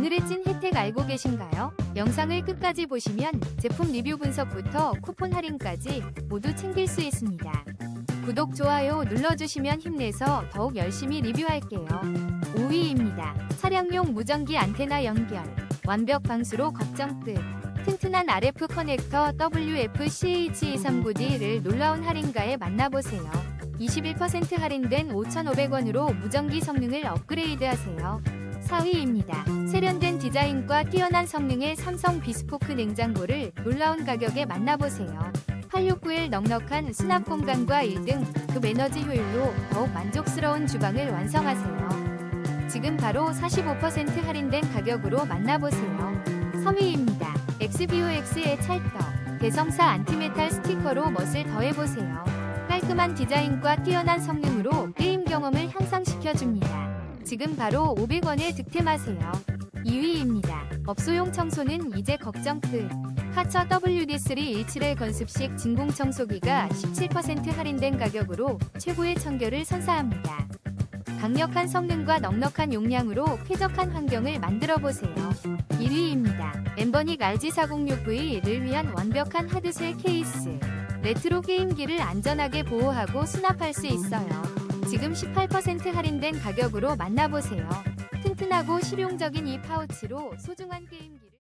오늘의 찐 혜택 알고 계신가요? 영상을 끝까지 보시면 제품 리뷰 분석부터 쿠폰 할인까지 모두 챙길 수 있습니다. 구독, 좋아요 눌러주시면 힘내서 더욱 열심히 리뷰할게요. 5위입니다. 차량용 무전기 안테나 연결. 완벽 방수로 걱정 끝. 튼튼한 RF 커넥터 WF-CH239D를 놀라운 할인가에 만나보세요. 21% 할인된 5,500원으로 무전기 성능을 업그레이드 하세요. 4위입니다. 디자인과 뛰어난 성능의 삼성 비스포크 냉장고를 놀라운 가격에 만나보세요. 869일 넉넉한 수납 공간과 1등 급 에너지 효율로 더욱 만족스러운 주방을 완성하세요. 지금 바로 45% 할인된 가격으로 만나보세요. 3위입니다. XBOX의 찰떡 대성사 안티메탈 스티커로 멋을 더해보세요. 깔끔한 디자인과 뛰어난 성능으로 게임 경험을 향상시켜줍니다. 지금 바로 500원에 득템하세요. 2위입니다. 업소용 청소는 이제 걱정 끝. 카처 WD3 17의 건습식 진공 청소기가 17% 할인된 가격으로 최고의 청결을 선사합니다. 강력한 성능과 넉넉한 용량으로 쾌적한 환경을 만들어 보세요. 1위입니다. 엠버닉 RG406V를 위한 완벽한 하드셀 케이스. 레트로 게임기를 안전하게 보호하고 수납할 수 있어요. 지금 18% 할인된 가격으로 만나보세요. 튼튼하고 실용적인 이 파우치로 소중한 게임기